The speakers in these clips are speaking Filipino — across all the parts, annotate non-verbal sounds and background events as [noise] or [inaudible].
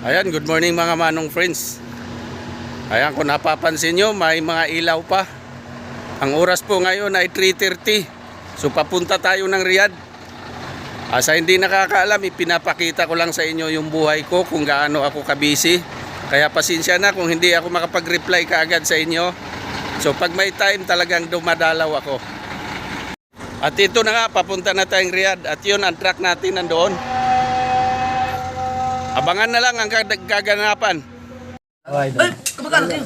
Ayan, good morning mga manong friends. Ayan, kung napapansin nyo, may mga ilaw pa. Ang oras po ngayon ay 3.30. So papunta tayo ng Riyadh. Ah, sa hindi nakakaalam, ipinapakita ko lang sa inyo yung buhay ko kung gaano ako kabisi. Kaya pasensya na kung hindi ako makapag-reply kaagad sa inyo. So pag may time talagang dumadalaw ako. At ito na nga, papunta na tayong Riyadh. At yun, ang track natin nandoon. Abangan na lang ang kag- kaganapan. Ay, kamagana kayo.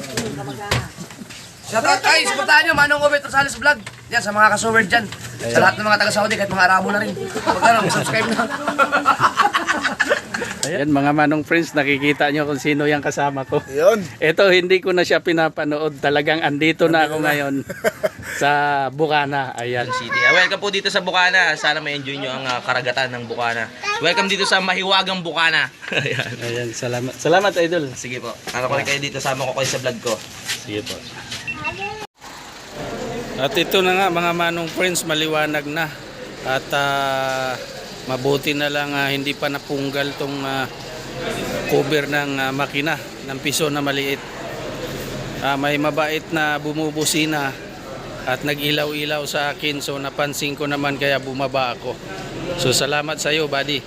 Shoutout ay, supportahan nyo, Manong Obet Rosales Vlog. Yan, sa mga kasuwerd dyan. Sa lahat ng mga taga-Saudi, kahit mga Arabo na rin. Magkano, subscribe na. [laughs] Ayan mga manong friends, nakikita nyo kung sino yung kasama ko. Yun. Ito, hindi ko na siya pinapanood. Talagang andito na ako ngayon [laughs] sa Bukana. Ayan. City. Ah, welcome po dito sa Bukana. Sana ma-enjoy nyo ang ah, karagatan ng Bukana. Welcome dito sa Mahiwagang Bukana. [laughs] Ayan. Ayan, salamat. Salamat, Idol. Sige po. Ano ko rin kayo dito. Sama ko kayo sa vlog ko. Sige po. At ito na nga mga manong friends, maliwanag na. At ah, mabuti na lang ah, hindi pa napunggal tong ah, cover ng ah, makina ng piso na maliit. Ah, may mabait na bumubusina at nag-ilaw-ilaw sa akin so napansin ko naman kaya bumaba ako. So salamat sa iyo, buddy.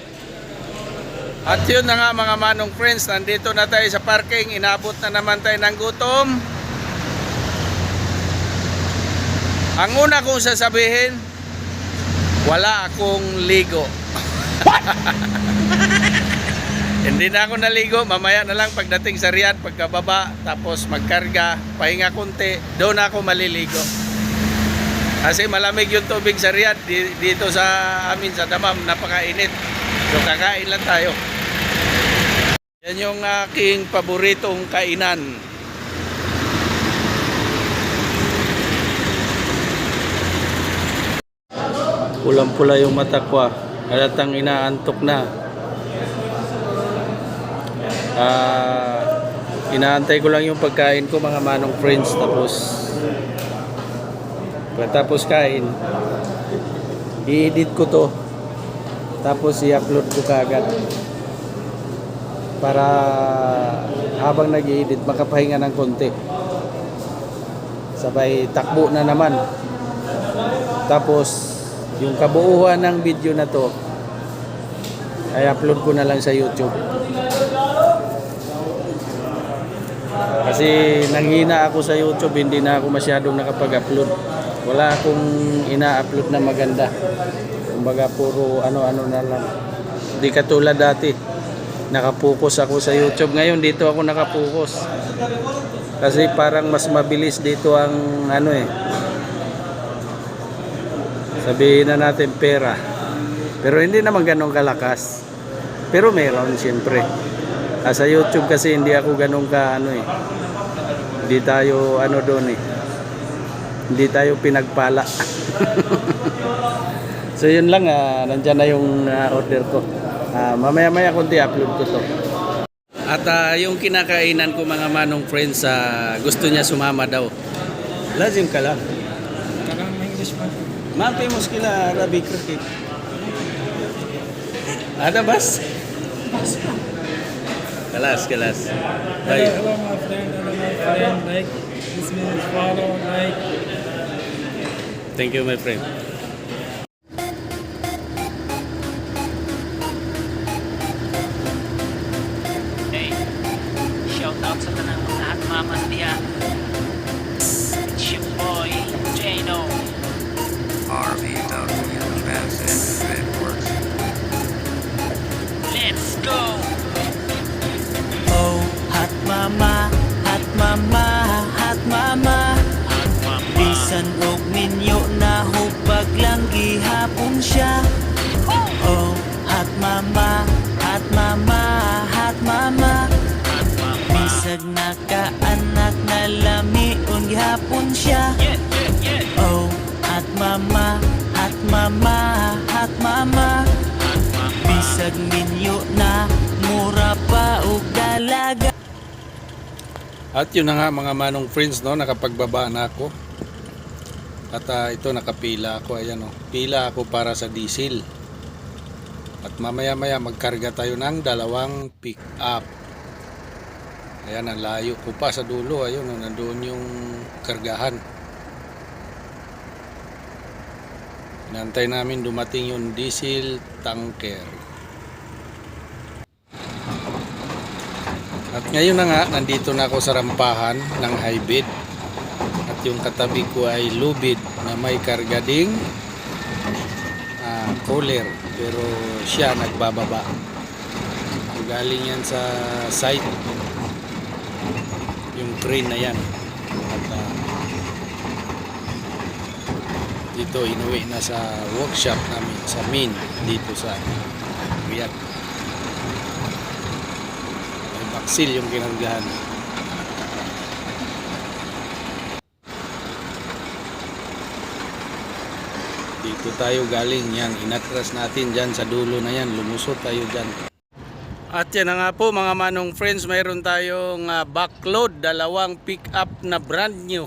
At yun na nga mga manong friends, nandito na tayo sa parking, inabot na naman tayo ng gutom. Ang una kong sasabihin, wala akong ligo. [laughs] Hindi na ako naligo, mamaya na lang pagdating sa Riyadh, pagkababa, tapos magkarga, pahinga konti, doon ako maliligo. Kasi malamig yung tubig sa Riyadh, di- dito sa amin sa Damam, napakainit. So kakain lang tayo. Yan yung aking paboritong kainan. Pulang-pula yung mata ko ah. Halatang inaantok na. Ah, inaantay ko lang yung pagkain ko mga manong friends tapos pagkatapos kain i-edit ko to. Tapos i-upload ko kaagad. Para habang nag edit makapahinga ng konti. Sabay takbo na naman. Tapos yung kabuuan ng video na to ay upload ko na lang sa YouTube. Kasi nanghina ako sa YouTube hindi na ako masyadong nakapag-upload wala akong ina-upload na maganda. Kumbaga puro ano-ano na lang. Hindi katulad dati. Nakapokus ako sa YouTube. Ngayon dito ako nakapokus. Kasi parang mas mabilis dito ang ano eh. Sabihin na natin pera. Pero hindi naman ganun kalakas. Pero meron siyempre. Ah, sa YouTube kasi hindi ako ganun ka ano eh. Hindi tayo ano doon eh hindi tayo pinagpala so yun lang ah, nandyan na yung ah, order ko Ah, mamaya maya kunti upload ko to at ah, yung kinakainan ko mga manong friends ah, gusto niya sumama daw lazim ka lang Mampimos kila Arabic cricket. Ada bas? Kalas, kalas. Hello, Bye. hello, my friend. Hello, my friend. Like, this means follow, like. Thank you, my friend. Hey, shout out sa tanang lahat mamas diya. It's your boy, Jano. RVW Transit Networks. Let's go! Oh, hot mama, hot mama, og ninyo na hubag lang gihapon siya Oh, hot mama, hot mama, at mama. Bisag na lami un gihapon siya. Oh, hot mama, hot mama, At mama. Bisag ninyo na mura pa og dalaga At yun na nga mga manong friends, no, nakapagbaba na ako. At ah, ito nakapila ako, ayan oh. Pila ako para sa diesel. At mamaya maya magkarga tayo ng dalawang pick up. Ayan, ang layo ko pa sa dulo. Ayun, oh, nandun yung kargahan. Inantay namin dumating yung diesel tanker. At ngayon na nga, nandito na ako sa rampahan ng high bid. At yung katabi ko ay lubid na may karga ding ah, cooler. Pero siya nagbababa. Galing yan sa site. Yung crane na yan. At ah, dito inuwi na sa workshop namin sa main dito sa Riyadh. May baksil yung kinargahan. Dito tayo galing yan. Inatras natin dyan sa dulo na yan. Lumusot tayo dyan. At yan na nga po mga manong friends. Mayroon tayong ah, backload. Dalawang pick up na brand new.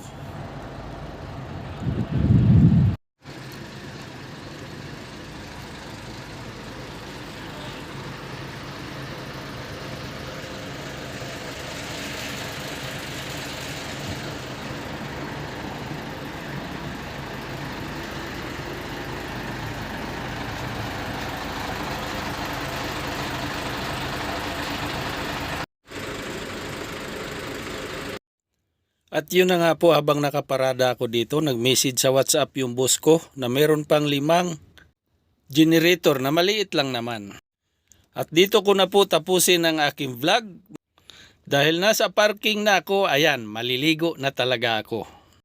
At yun na nga po habang nakaparada ako dito, nag-message sa WhatsApp yung boss ko na meron pang limang generator na maliit lang naman. At dito ko na po tapusin ang aking vlog. Dahil nasa parking na ako, ayan, maliligo na talaga ako.